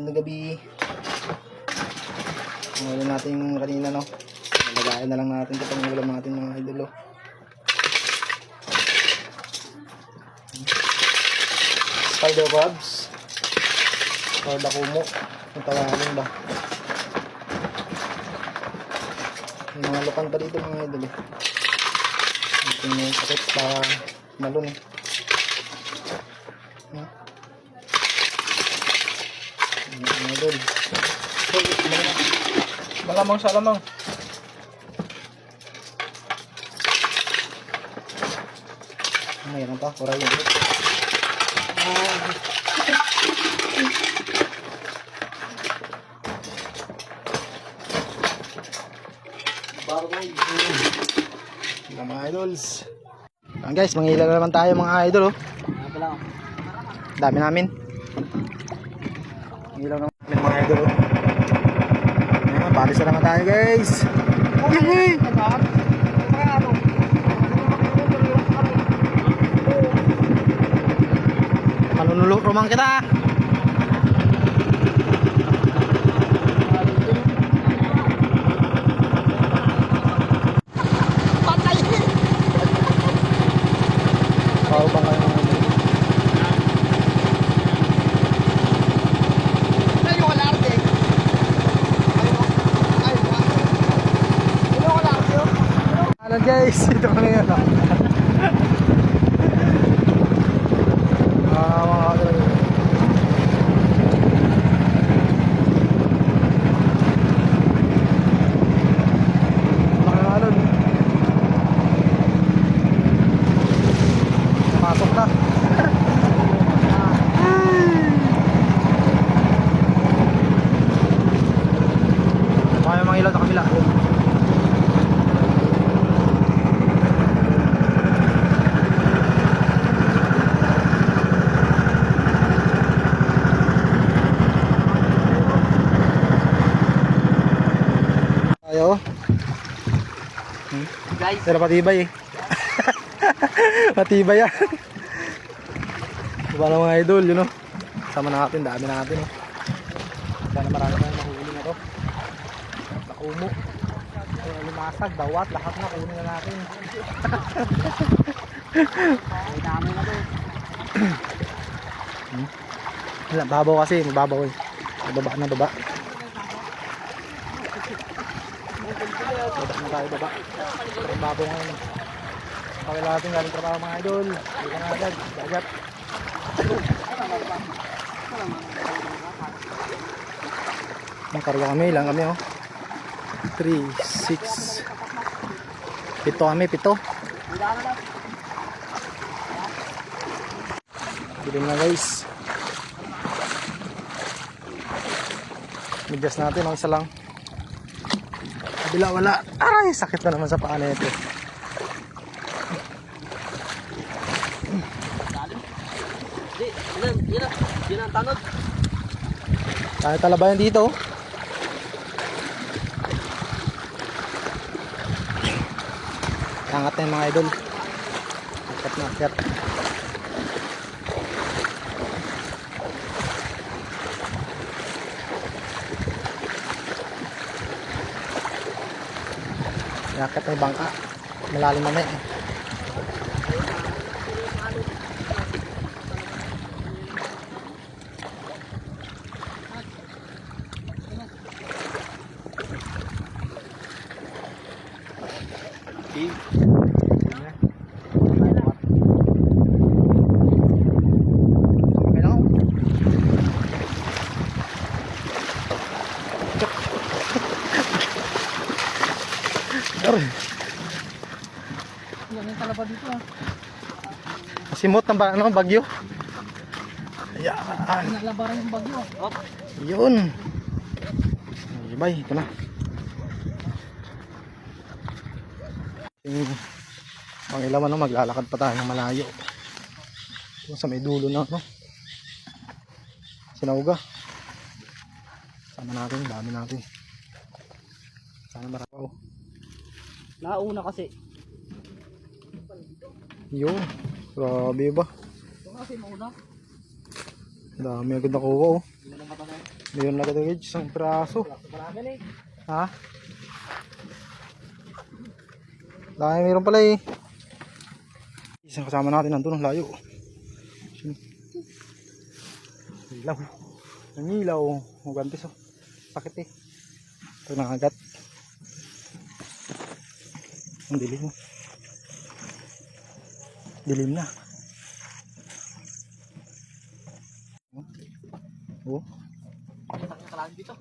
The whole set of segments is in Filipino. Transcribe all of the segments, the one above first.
ng gabi. Ang ulam natin kanina, no? Nalagayan na lang natin ito pang ulam natin mga idolo. Spider crabs. Or dakumo. Kung tawagin ba. May mga lukan pa dito mga idolo. Ito yung sakit sa malon eh. Hmm? Idol. Malamang sa lamang. Mayroon pa, kuray yun. Mga mga idols. Ayan guys, mangilan na naman tayo mga idol oh. Dami namin. Mangilan na namin mga idol. Ayan, balis na naman tayo guys. Yay! Manunulo romang kita. Pau bang kayo mga idol? Ano guys, ito yun. Ah. Pasok na. Kaya mga ilaw sa kabila. Tayo. Guys, Pero patibay eh. patibay yan. Diba na mga idol, yun o. Sama natin, dami natin o. Sana marami tayong mahuli na to. Nakumo. Ay, lumasag, bawat, lahat na kunin na natin. may dami na to. Wala, babaw kasi, mababaw eh. Baba na baba. Baba na tayo baba. Parang babaw ngayon. Pakila natin galing trabaho mga idol. Dito na agad, dagat. Nakarga kami, ilang kami oh. 3, 6, pito kami, pito. Bilim na guys. Migas natin, ang isa lang. Kabila wala. Ay, sakit na naman sa paa na ito. Yun ang tanod. Tayo talabayan dito. Angat na yung mga idol. Akyat na, akyat. Akyat na yung bangka. Malalim na eh. Kami lang. Aray. Yan yung talaba dito ah. Simot ng ba, ano, bagyo. Ayan. Nalabaran yung bagyo. Oh, Yun. Ay, Bye, ito na. Pang ilaw ano, maglalakad pa tayo ng malayo. Ito sa may dulo na, no? Sinauga. Sama natin, dami natin. Sana marapaw. nauna kasi. Yun. Grabe ba? Dami agad nakuha oh. Hindi na agad isang piraso. Ha? Dami mayroon pala eh. Isang kasama natin nandun ang layo. Ilaw. Nangilaw. Magantis oh. Sakit eh. Ito nangagat. Ang dilim oh. Dilim na. Oh. Lang dito.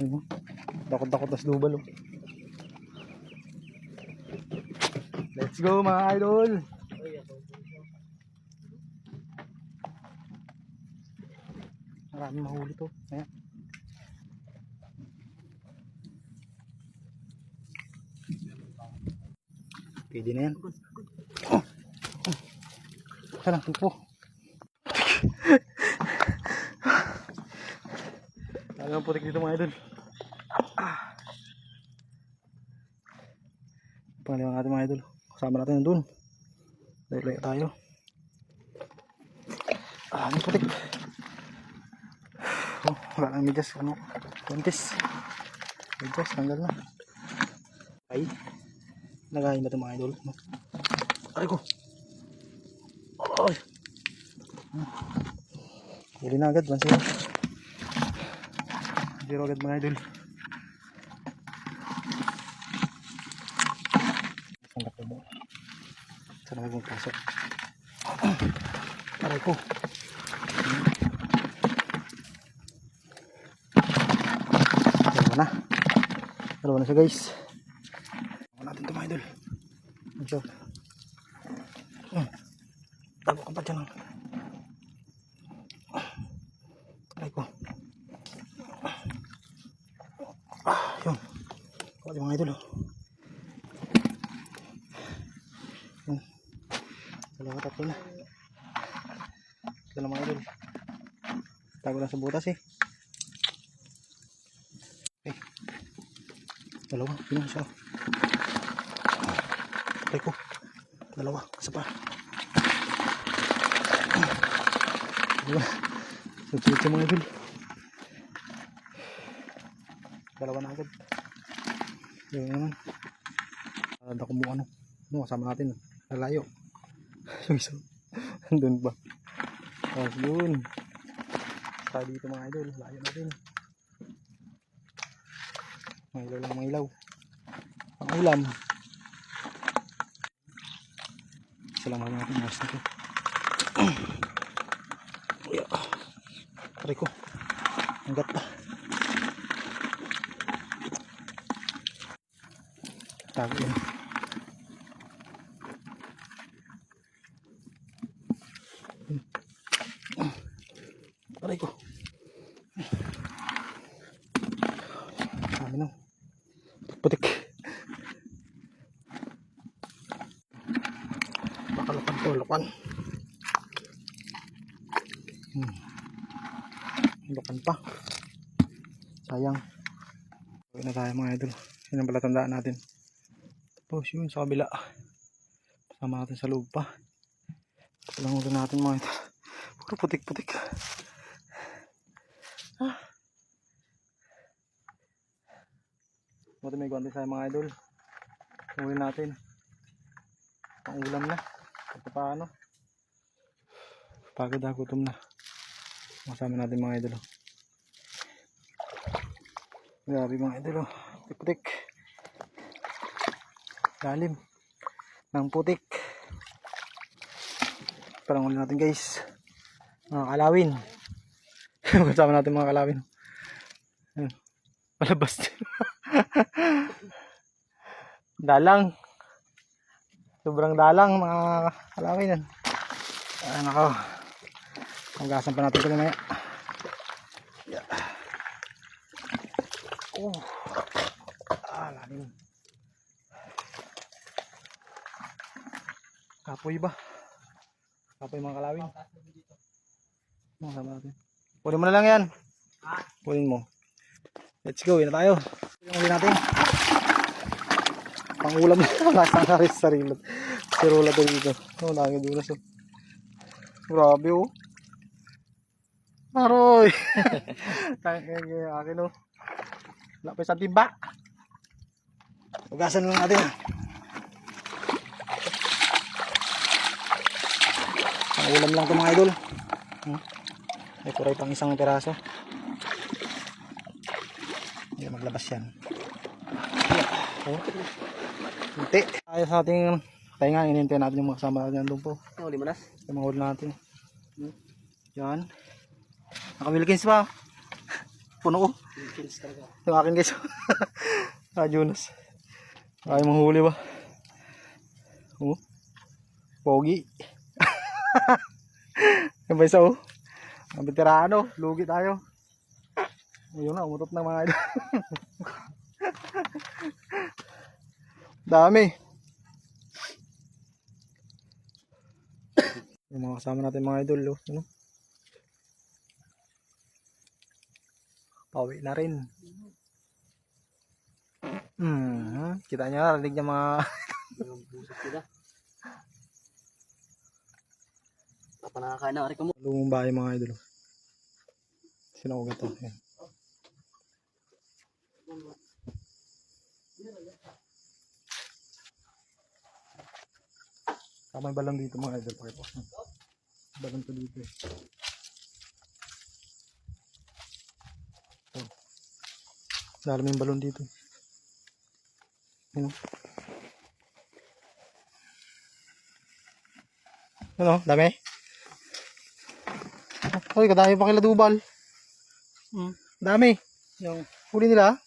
Ayun. Dakot-dakot na slubal oh. Let's go mga idol! Marami mahuli to. Ayan. Pwede na yan. Oh. Sana, tupo. Talagang putik dito mga idol. Ah. Pangaliwa natin mga idol. Kasama natin nandun. Dahil tayo. Ah, ang putik. Oh, wala nang midas. Ano? Kontis. Midas, tanggal na. Ay. Nagahin ito mga idol? Aray ko. Hmm. Huli na agad. Bansin. Zero agad mga idol. Saan ka mo? Saan ako magpasok? Aray ko. Dalawa na. Dalawa na siya guys. Dalawa natin ito mga idol. Ang shot. Hmm. Tago ka pa dyan. Aray ko. Ah, yun. Kawali mga idol. oh. Yun. Dalawa tatlo na. Na mga idol. Tago lang sa butas eh. Okay. Dalawa. Yun isa. Aray ko. Dalawa. Isa pa. Dalawa. Susunod mga idol. Dalawa na agad. Yun naman. Ada ko mo ano. Ano kasama natin. Lalayo. Yung isa. Andun ba? Tapos yun. Saka dito mga idol. Layo natin. Mga ilaw lang mga ilaw. Ang ulam. Mga natin. Mas na to. Uya. Aray ko. Ang gat pa. Tago yun. Aray ko. Sabi na. Putik. Bakalapan to, lapan. Hmm. Lapan pa. Sayang. Huwag na tayo mga idol. Yun ang pala tandaan natin. Tapos yun sa kabila. Kasama natin sa loob pa. Palang ulo natin mga idol. Puro putik-putik. Ah. Buti may guwanti sa mga idol. Uwi natin. Ang ulam na. Ito paano. Pagod na, gutom na. Masama natin mga idol. oh. Grabe mga idol. oh. Putik-putik. Lalim. Ng putik. Parang ulit natin guys. Mga kalawin. Kasama natin mga kalawin. Ayun. Malabas din. dalang. Sobrang dalang mga kalawin yan. Ah, nako. Hanggasan pa natin ito mamaya. Yeah. Oh. Ah, lalim. Kapoy ba? Kapoy mga kalawin. Mga sama natin. Kunin mo na lang yan. Kunin mo. Let's go, yun na tayo. Yung ulit natin. Pang ulam na. Wala sa sarili sarili. Sirula to dito. Oh, dami dulas oh. Grabe oh. Aroy! Akin o. Wala pa sa timba. Ugasan lang natin. Ulam lang to mga idol. Hmm. May kuray pang isang piraso. Hindi maglabas yan. Oh. Hindi. Ayos sa ating pahinga. Inintay natin yung mga kasama natin doon po. Ang huli mo nas. Yung mga huli natin. Hmm. Yan. Naka-Wilkins pa. Puno ko. Wilkins talaga. Yung akin guys. ah, Jonas. Ay, manghuli ba? Oh. Pogi. Ba isa oh? Ang veterano. Lugi tayo. Ayun na, umutot na mga idol. Dami. Yung mga kasama natin mga idol. Oh. Ano? Pauwi na rin. Hmm, kita niya, rinig niya mga Yung busos nila. Papa nakakain na. Ari ka mo. lumang bahay mga idol. Sinugat to. Yan. Ah, may balon dito mga idol. Pakita ko. Balon to dito. eh. Dami yung balon dito. Ano? Ano? Dami? Ay, kadami pa kila Dubal. Hmm. Dami. Yung huli nila.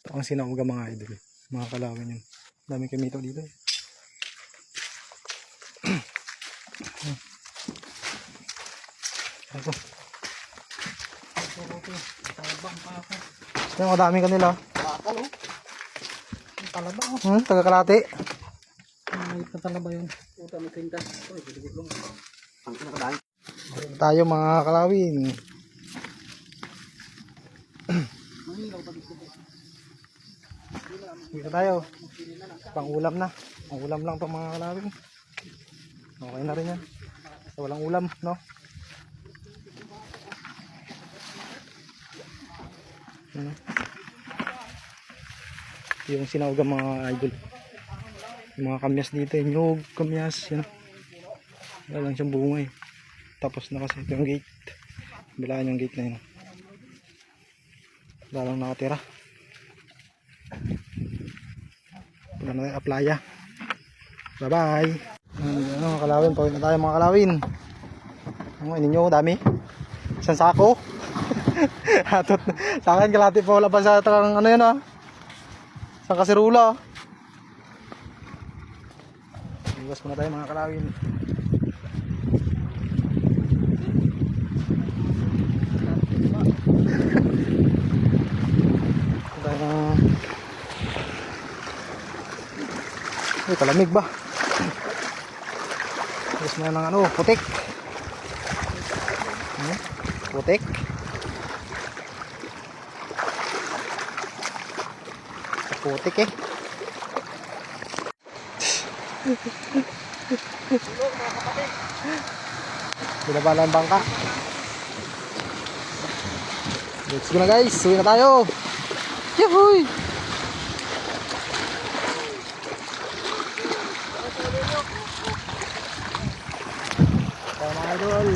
Ito ang sinauga mga idol. Mga kalawin yun. Dami kami ito dito. eh. Ako. Yung kadami kanila. Bakal oh. Talaba oh. Hmm, taga-kalate. Ay, patalaba yun. Puta, may krintas. Uy, biligit lang. Ang kinakadaan. Tayo mga kalawin. Dito tayo. Pang ulam na. Pang ulam lang itong mga kalawin. Okay na rin yan. So, walang ulam, no? Ano? Yung sinawag mga idol. Mga kamyas dito, nyug, kamyas, yan. Wala lang siyang bunga eh. Tapos na kasi ito yung gate. Bilaan yung gate na yun. Wala lang nakatira. Wala na tayo aplaya. Bye bye. Ano, mga kalawin. Pawin na tayo mga kalawin. Ano, inin nyo, dami. Isang sako. Atot. Sa akin, kalati pa wala pa sa ano yan ah. Sa kasirula. Iwas muna tayo mga kalawin. Dahil Uy, palamig ba? Tapos na ng ano, putik. Hmm? Putik. Putik eh. Binaba na ang bangka. Let's go na guys. Uwi na tayo. Yahoy! Tayo mga idol.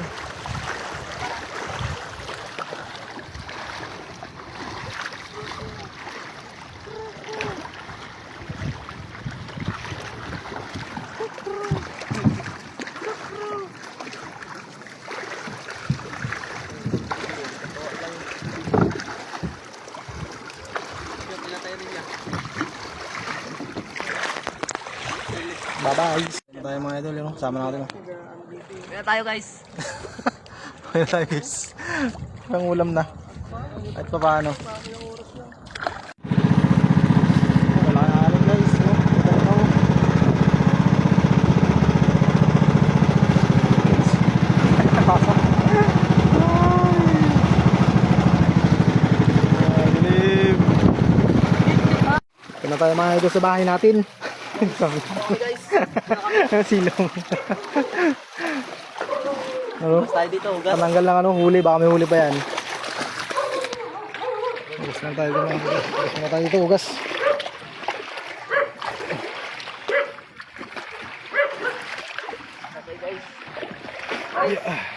Bye-bye. Ano tayo mga idol, yun, sama natin. Kaya tayo guys. Kaya tayo guys. Ang ulam na. At pa paano. Wala na alam guys. Ito na tayo mga idol sa bahay natin. Okay guys. Silong. ano? tayo dito. Pananggal lang ano, huli. Baka may huli pa yan. Ugas lang tayo dito. Ugas na tayo dito, ugas. Yeah.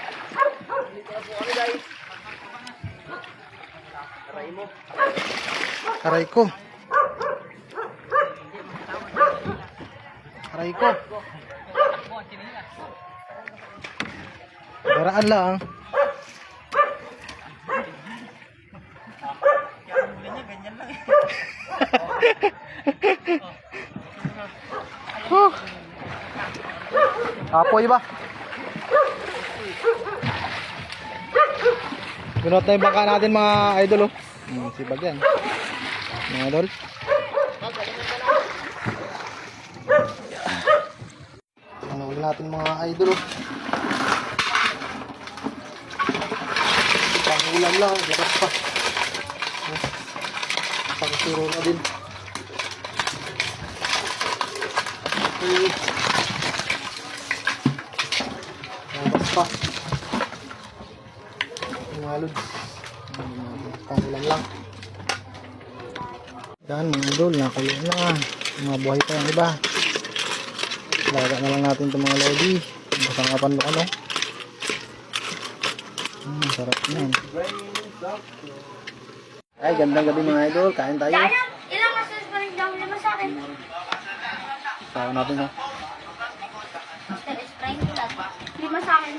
Aray ko. Aray ko. Baraan lang. Huh. Apoy ba? Gunot na yung bangka natin mga idol oh. Hmm, sibag yan. Mga idol. Ano ulit natin mga idol oh. Pangulam lang, lakas pa. Pangturo na din. Okay. Labas pa. Mga lods. Pangulam lang. Yan mga idol, nakuloy na. Mga buhay pa yan, diba? Laga na lang natin itong mga lodi. Basang kapan mo ano. Sarap yan. Ay, gandang gabi mga idol. Kain tayo. Ilang massage pa rin daw lima sa akin? Sawa natin ha. Lima sa akin.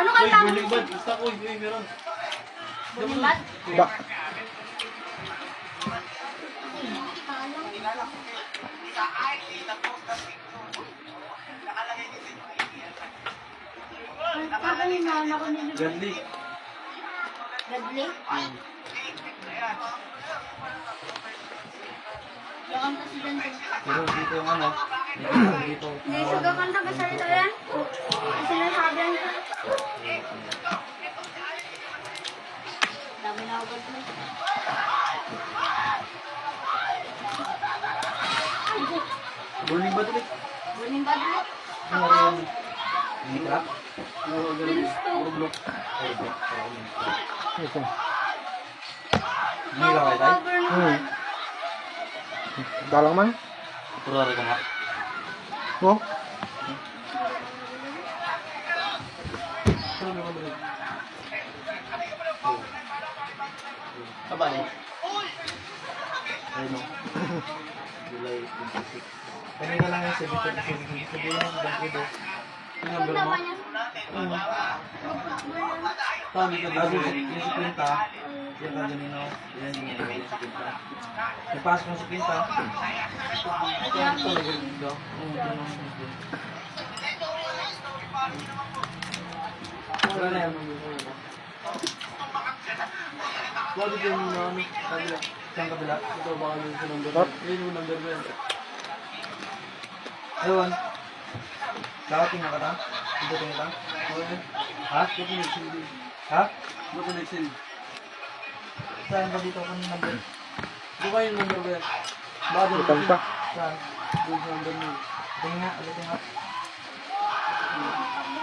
Ano kanta mo? Bulimbad, gusto ko, uy, meron. Bulimbad? Ba, Kakanin na anak ko nila. Gandhi. Gadli? Kakanta si Dante. Pero dito yung ano, dito, dito. Hindi siya kakanta ka salita yan? Sinasabi yan ko. Dami na ako mo. Bulimbad ulit. Bulimbad ulit. Ano rin? Mitra? Bilisto. Urblok. ito. Mira kayo tayo? Cover na. Hmm. Dalang man. Puro ka nga. Oh. Kabali. Ayun o. July 26. Kanina lang yung 7 Sabi lang, dahil ko Yung number mo? Niya. Sabi ko dito, yung si Quinta. Yan ka ganino. Yan yung yung si Quinta. Nagpasok mo si Quinta. Yan talaga dito. Oo, gusto. Wala na yan. Bakit yung ano, kabila? Saan kabila? Ito baka yung number. Yun yung number mo yan. Ewan. Kakating na ka ta? Ito tingin ta? Okay. Ha? Ito nagsilbi. Ha? Ito nagsilbi. Saan ba dito ako ng number? Di ba yung number doon Ikan pa. Saan? Doon sa number mo. Tingin nga, ulit nga.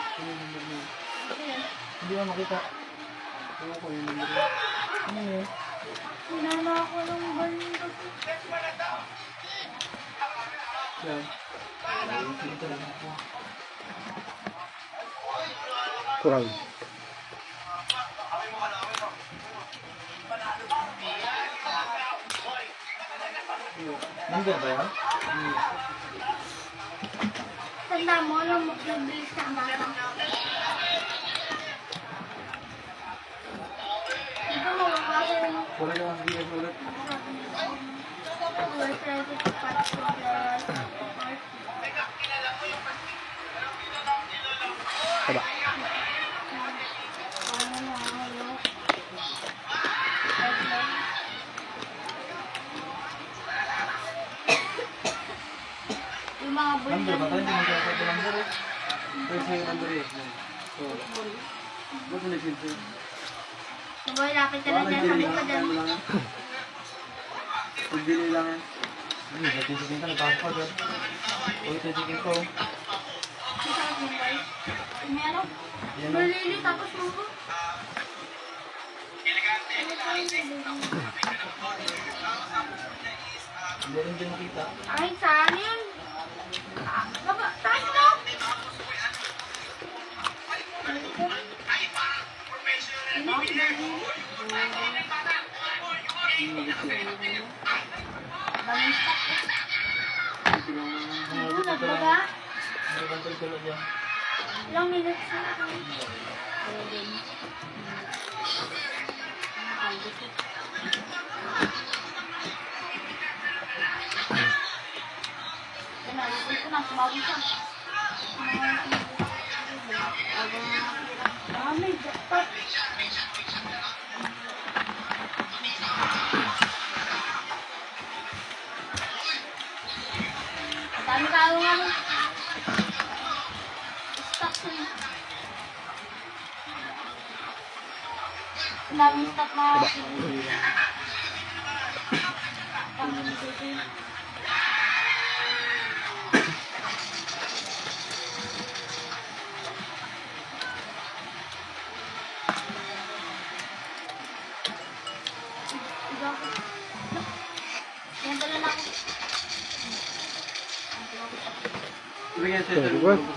Ito yung number mo. Hindi mo makita. Ewan ko yung number mo. Ano yun? Sinama ako ng balindo. Yan. Kurang. Number ba yan? Tanda mo, nung nagbilis ka na. Ito mo, kasi yung Wala ka ang bilang ulit. We're trying to patch the Naboy, lapit ka lang dyan. Sabog ka dyan. Ano lang. Hmm, nagtitikin ka, nagpapakot ka dyan. Uy, titikin ko. Boy. O. Malili, tapos mo. Hindi rin din makita. Ay, saan yun? Bang tultulo dyan? Ilang minutes na ako. Yan na, yung ko na, sumabog siya. Ah, may jackpot. Daming stock na Yan